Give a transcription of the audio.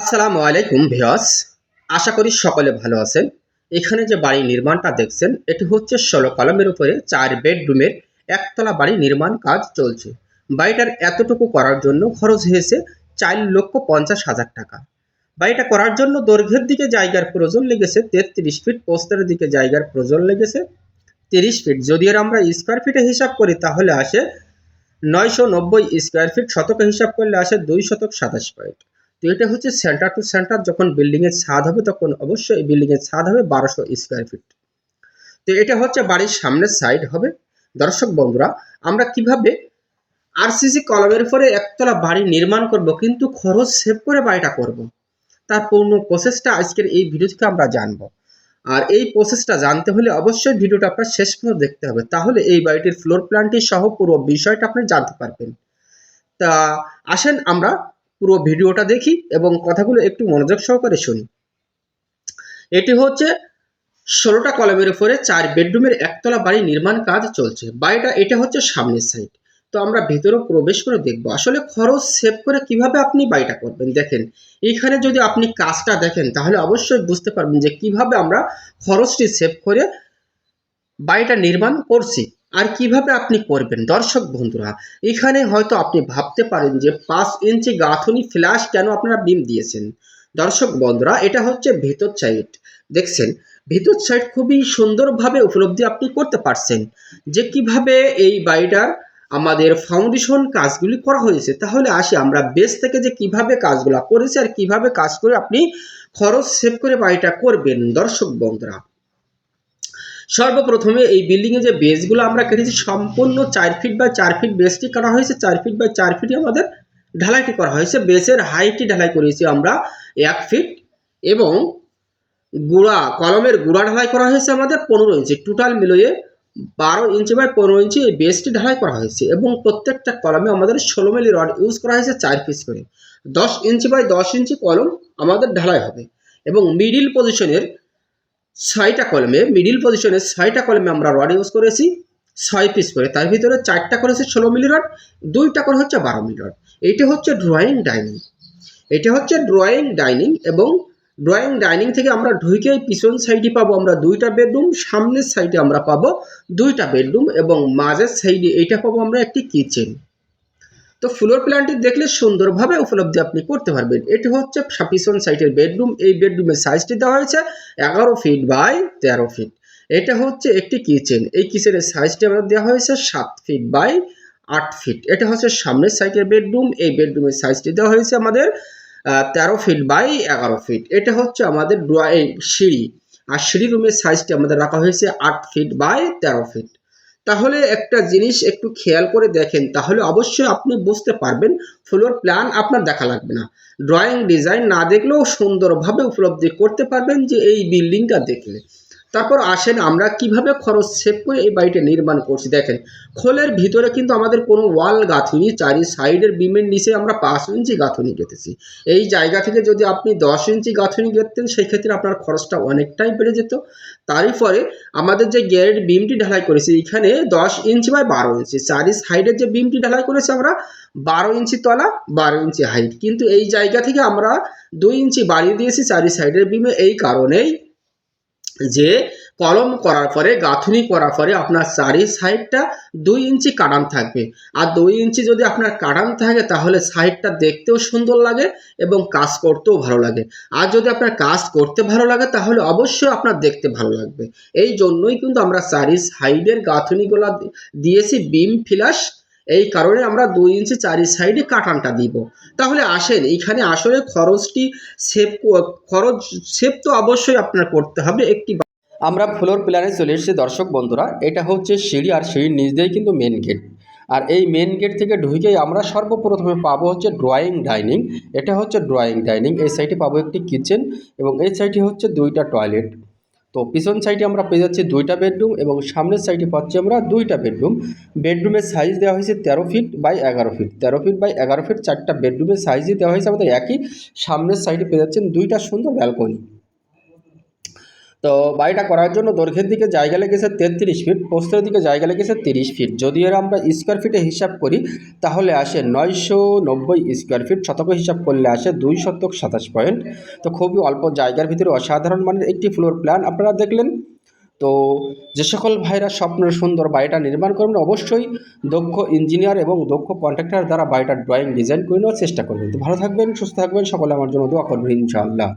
আসসালামু আলাইকুম ভিওস আশা করি সকলে ভালো আছেন। এখানে যে বাড়ি নির্মাণটা দেখছেন, এটি হচ্ছে ষোলো কলমের উপরে চার বেডরুমের একতলা বাড়ি নির্মাণ কাজ চলছে। বাড়িটার এতটুকু করার জন্য খরচ হয়েছে চার লক্ষ পঞ্চাশ হাজার টাকা। বাড়িটা করার জন্য দৈর্ঘ্যের দিকে জায়গার প্রয়োজন লেগেছে, তেত্রিশ ফিট পোস্তের দিকে জায়গার প্রয়োজন লেগেছে, তিরিশ ফিট। যদি আর আমরা স্কোয়ার ফিটে হিসাব করি, তাহলে আসে নয়শো নব্বই স্কোয়ার ফিট শতকে হিসাব করলে আসে দুই শতক সাতাশ পয়েন্ট। তো এটা হচ্ছে সেন্টার টু সেন্টার যখন বিল্ডিং এর ছাদ হবে তখন অবশ্যই এই বিল্ডিং এর ছাদ হবে বারোশো স্কোয়ার ফিট তো এটা হচ্ছে বাড়ির সামনের সাইড হবে। দর্শক বন্ধুরা, আমরা কীভাবে আরসিসি কলমের উপরে একতলা বাড়ি নির্মাণ করব, কিন্তু খরচ সেভ করে বাড়িটা করব, তার পূর্ণ প্রসেসটা আজকের এই ভিডিও থেকে আমরা জানব। আর এই প্রসেসটা জানতে হলে অবশ্যই ভিডিওটা আপনার শেষ পর্যন্ত দেখতে হবে, তাহলে এই বাড়িটির ফ্লোর প্ল্যানটি সহ পুরো বিষয়টা আপনি জানতে পারবেন। তা আসেন আমরা পুরো ভিডিওটা দেখি এবং কথাগুলো একটু মনোযোগ সহকারে শুনি। এটি হচ্ছে ষোলোটা কলমের উপরে চার বেডরুমের একতলা বাড়ি নির্মাণ কাজ চলছে। বাড়িটা, এটা হচ্ছে সামনের সাইড তো আমরা ভেতরে প্রবেশ করে দেখব। আসলে খরচ সেভ করে কীভাবে আপনি বাড়িটা করবেন? দেখেন, এখানে যদি আপনি কাজটা দেখেন, তাহলে অবশ্যই বুঝতে পারবেন যে কীভাবে আমরা খরচটি সেভ করে বাড়িটা নির্মাণ করছি। আর কীভাবে আপনি করবেন? দর্শক বন্ধুরা, এখানে হয়তো আপনি ভাবতে পারেন যে পাঁচ ইঞ্চি গাঁথনি ফ্ল্যাশ কেন আপনারা বিম দিয়েছেন? দর্শক বন্ধুরা, এটা হচ্ছে ভেতর সাইড। দেখছেন, ভেতর সাইড খুবই সুন্দরভাবে উপলব্ধি আপনি করতে পারছেন। যে কীভাবে এই বাড়িটার আমাদের ফাউন্ডেশন কাজগুলি করা হয়েছে, তাহলে আসি আমরা বেস থেকে যে কীভাবে কাজগুলো করেছি আর কীভাবে কাজ করে আপনি খরচ সেভ করে বাড়িটা করবেন। দর্শক বন্ধুরা সর্বপ্রথমে এই বিল্ডিং এ যে বেসগুলো আমরা কেটেছি, সম্পূর্ণ চার ফিট বাই চার ফিট বেসটি করা হয়েছে। চার ফিট বাই চার ফিটই আমাদের ঢালাইটি করা হয়েছে। বেসের হাইটটি ঢালাই করেছি আমরা এক ফিট এবং গুড়া, কলমের গুড়া ঢালাই করা হয়েছে আমাদের পনেরো ইঞ্চি। টোটাল মিলিয়ে বারো ইঞ্চি বাই পনেরো ইঞ্চি এই বেসটি ঢালাই করা হয়েছে এবং প্রত্যেকটা কলমে আমাদের ষোলো মিলি রড ইউজ করা হয়েছে চার পিস করে। দশ ইঞ্চি বাই দশ ইঞ্চি কলম আমাদের ঢালাই হবে এবং মিডিল পজিশনের ছয়টা কলমে মিডিল পজিশনে ছয়টা কলমে আমরা রড ইউজ করেছি, ছয় পিস করে। তার ভিতরে চারটা করেছে ষোলো মিলি রড দুইটা করে হচ্ছে বারো মিলি রড এইটা হচ্ছে ড্রয়িং ডাইনিং এটা হচ্ছে ড্রয়িং ডাইনিং এবং ড্রয়িং ডাইনিং থেকে আমরা ঢুকে পিছন সাইডে পাবো আমরা দুইটা বেডরুম সামনের সাইডে আমরা পাবো দুইটা বেডরুম এবং মাঝের সাইডে এইটা পাবো আমরা একটি কিচেন তো ফ্লোর প্ল্যানটি দেখলে সুন্দরভাবে উপলব্ধি আপনি করতে পারবেন। এটি হচ্ছে পিছন সাইডের বেডরুম এই বেডরুমের সাইজটি দেওয়া হয়েছে এগারো ফিট বাই তেরো ফিট এটা হচ্ছে একটি কিচেন এই কিচেনের সাইজটি আমাদের দেওয়া হয়েছে সাত ফিট বাই আট ফিট এটা হচ্ছে সামনের সাইডের বেডরুম এই বেডরুমের সাইজটি দেওয়া হয়েছে আমাদের তেরো ফিট বাই এগারো ফিট এটা হচ্ছে আমাদের ড্রয়িং সিঁড়ি। আর সিঁড়ি রুমের সাইজটি আমাদের রাখা হয়েছে আট ফিট বাই তেরো ফিট তাহলে একটা জিনিস একটু খেয়াল করে দেখেন, তাহলে অবশ্যই আপনি বুঝতে পারবেন ফ্লোর প্ল্যান আপনার দেখা লাগবে না। ড্রয়িং ডিজাইন না দেখলেও সুন্দরভাবে উপলব্ধি করতে পারবেন যে এই বিল্ডিংটা দেখলে। তারপর আসেন আমরা কীভাবে খরচ সেভ করে এই বাড়িটা নির্মাণ করছি। দেখেন, খোলের ভিতরে কিন্তু আমাদের কোনো ওয়াল গাঁথুনি, চারি সাইডের বিমের নিচে আমরা পাঁচ ইঞ্চি গাঁথুনি গেঁথেছি। এই জায়গা থেকে যদি আপনি দশ ইঞ্চি গাঁথুনি গেঁথতেন সেই ক্ষেত্রে আপনার খরচটা অনেকটাই বেড়ে যেত। তারই পরে আমাদের যে গ্যারের বিমটি ঢালাই করেছি, এখানে দশ ইঞ্চি বাই বারো ইঞ্চি, চারি সাইডের যে বিমটি ঢালাই করেছি আমরা, বারো ইঞ্চি তলা, বারো ইঞ্চি হাইট। কিন্তু এই জায়গা থেকে আমরা দুই ইঞ্চি বাড়িয়ে দিয়েছি চারি সাইডের বিমে, এই কারণেই যে কলম করার পরে, গাঁথুনি করার পরে আপনার চারি সাইডটা দুই ইঞ্চি কাটান থাকবে। আর দুই ইঞ্চি যদি আপনার কাটান থাকে, তাহলে সাইডটা দেখতেও সুন্দর লাগে এবং কাজ করতেও ভালো লাগে। আর যদি আপনার কাজ করতে ভালো লাগে, তাহলে অবশ্যই আপনার দেখতে ভালো লাগবে। এই জন্যই কিন্তু আমরা চারি সাইডের গাঁথুনিগুলো দিয়েছি, বিম ফিলাস এই কারণে আমরা দুই ইঞ্চি চারি সাইডে কাটানটা দিব। তাহলে আসেন এইখানে আসলে খরচটি সেভ খরচ সেভ তো অবশ্যই আপনার করতে হবে একটি আমরা ফ্লোর প্ল্যানে চলে এসেছি দর্শক বন্ধুরা। এটা হচ্ছে সিঁড়ি আর সিঁড়ির নিচ দিয়েই কিন্তু মেন গেট আর এই মেন গেট থেকে ঢুকেই আমরা সর্বপ্রথমে পাবো হচ্ছে ড্রয়িং ডাইনিং এটা হচ্ছে ড্রয়িং ডাইনিং এই সাইডে পাবো একটি কিচেন এবং এই সাইডে হচ্ছে দুইটা টয়লেট তো পিছন সাইডে আমরা পেয়ে যাচ্ছি দুইটা বেডরুম এবং সামনের সাইডে পাচ্ছি আমরা দুইটা বেডরুম বেডরুমের সাইজ দেওয়া হয়েছে তেরো ফিট বাই এগারো ফিট তেরো ফিট বাই এগারো ফিট চারটা বেডরুমের সাইজই দেওয়া হয়েছে আমাদের একই। সামনের সাইডে পেয়ে যাচ্ছেন দুইটা সুন্দর ব্যালকনি তো বাড়িটা করার জন্য দৈর্ঘ্যের দিকে জায়গা লেগেছে তেত্রিশ ফিট প্রস্থের দিকে জায়গা লেগেছে তিরিশ ফিট যদি এর আমরা স্কোয়ার ফিটে হিসাব করি, তাহলে আসে নয়শো নব্বই স্কোয়ার ফিট শতক হিসাব করলে আসে দুই শতক সাতাশ পয়েন্ট তো খুবই অল্প জায়গার ভিতরে অসাধারণ মানের একটি ফ্লোর প্ল্যান আপনারা দেখলেন। তো যে সকল ভাইরা স্বপ্নের সুন্দর বাড়িটা নির্মাণ করবেন, অবশ্যই দক্ষ ইঞ্জিনিয়ার এবং দক্ষ কন্ট্রাক্টর দ্বারা বাড়িটার ড্রয়িং ডিজাইন করে নেওয়ার চেষ্টা করবেন। তো ভালো থাকবেন, সুস্থ থাকবেন, সকলে আমার জন্য দোয়া করবেন ইনশাআল্লাহ।